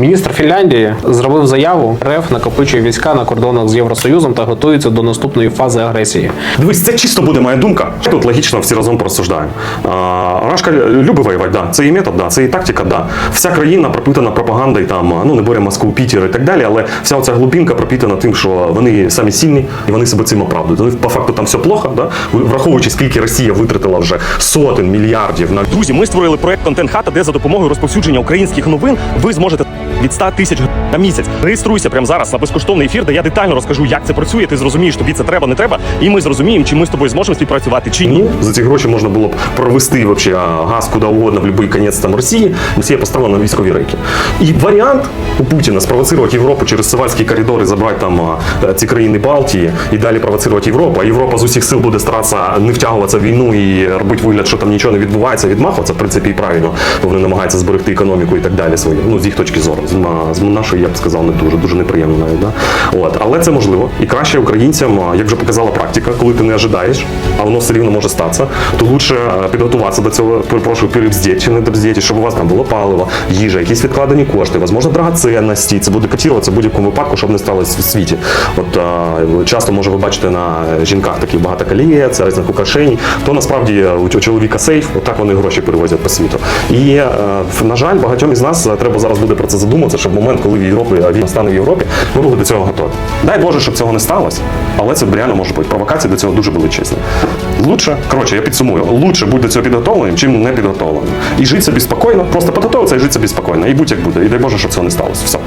Міністр Фінляндії зробив заяву. РФ накопичує війська на кордонах з Євросоюзом та готується до наступної фази агресії. Дивись, це чисто буде моя думка. Тут логічно всі разом порозсуждаємо. А, Рашка любить воювати, да. Це і метод, да. це і тактика, да. Вся країна пропитана пропагандою, там, ну не боремо Москву, Пітер і так далі, але вся оця глубинка пропитана тим, що вони самі сильні і вони себе цим оправдують. Вони по факту там все плохо, да? враховуючи, скільки Росія витратила вже сотень мільярдів на Друзі, ми створили проект Контент Хата, де за допомогою розповсюдження українських новин ви зможете від 100 тисяч на місяць. Реєструйся прямо зараз на безкоштовний ефір, де я детально розкажу, як це працює. Ти зрозумієш, тобі це треба, не треба, і ми зрозуміємо, чи ми з тобою зможемо співпрацювати чи ні. За ці гроші можна було б провести вообще газ куди угодно в будь-який кінець там Росії. Росія поставила на військові рейки. І варіант у Путіна спровоцировать Європу через Савальські коридори, забрати там ці країни Балтії і далі провоцировать Європу. А Європа з усіх сил буде старатися не втягуватися в війну і робити вигляд, що там нічого не відбувається, відмахуватися, в принципі, і правильно, бо вони намагаються зберегти економіку і так далі свою. Ну, з їх точки зору. З, нашої, я б сказав, не дуже, дуже неприємно навіть. Да? От. Але це можливо. І краще українцям, як вже показала практика, коли ти не ожидаєш, а воно все рівно може статися, то лучше е, підготуватися до цього, перепрошую, перебздіть чи не добздіть, щоб у вас там було паливо, їжа, якісь відкладені кошти, можливо, драгоценності. Це буде котіруватися в будь-якому випадку, щоб не сталося в світі. От е, часто може ви бачите на жінках таких багато колієць, різних украшень, то насправді у чоловіка сейф, отак вони гроші перевозять по світу. І е, на жаль, багатьом із нас е, треба зараз буде про це задуматися, щоб в момент, коли в Європі а війна стане в Європі, ми були до цього готові. Дай Боже, щоб цього не сталося, але це реально може бути. Провокації до цього дуже величезні. Лучше, коротше, я підсумую, лучше бути до цього підготовленим, чим не підготовленим. І жити собі спокійно, просто підготовитися і жити собі спокійно. І будь як буде. І дай Боже, щоб цього не сталося. Все.